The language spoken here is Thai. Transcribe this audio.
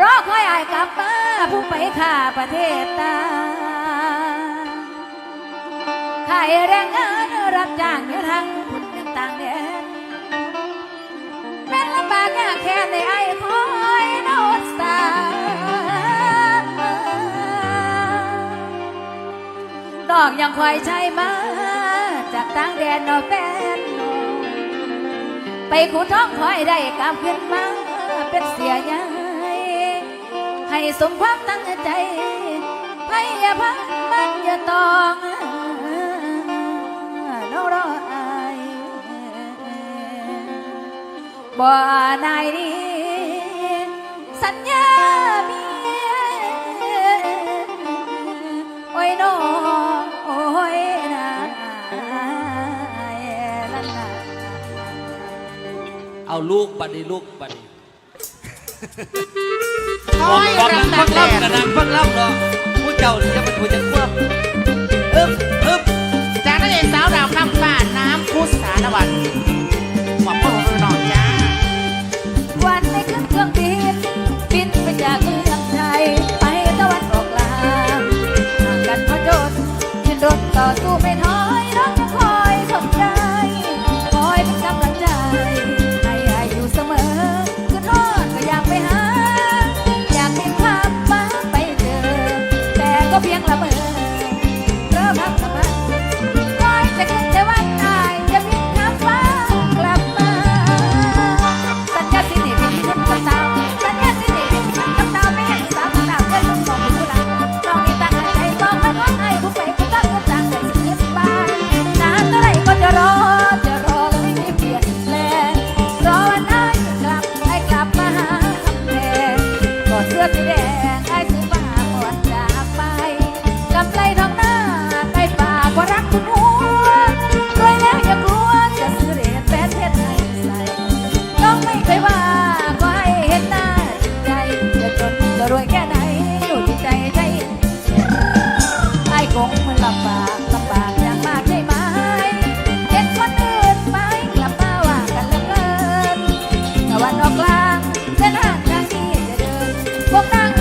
รอคอยไอ้กับมาผู้ไปข้าประเทศตาขายแรงงานรับจ้างอยู่ทางพุ่นต่างแดนแม่นลำบากยากแค่ในไอ้คอยโนสาดอกยังคอยใช้มาจากต่างแดนนอแฟนโนไปขูดท้องคอยได้กลับขึ้นมาเป็นเสียใหญ่ ให้สมความตั้งใจพยาพันมันอย่าต้องรออายบ่นายนี้สัญญาเมียโอ้ยน้องโอ้ยนายลันนาเอาลูกบัดนี้ลูกบัดนี้ค อยบอกรันับงฟักงแดล่ำดกับนางฟังล่ำเนาะผู้เจ้านี่จะเป็นผู้จะควบอึ๊บอึ๊บจากนักเอกสาวดาวคำฟ้าน้ำพุสารวันหวังพ่อของเราหน่อยจ้าวันในขึ้นเครื่องบินบินไปจากเมืองไทยไปตะวันออกกลางห่างกันเพราะจนขึ้นรถต่อสู้ไม่ถอ ก็เพียงละเมอ Quốc Năng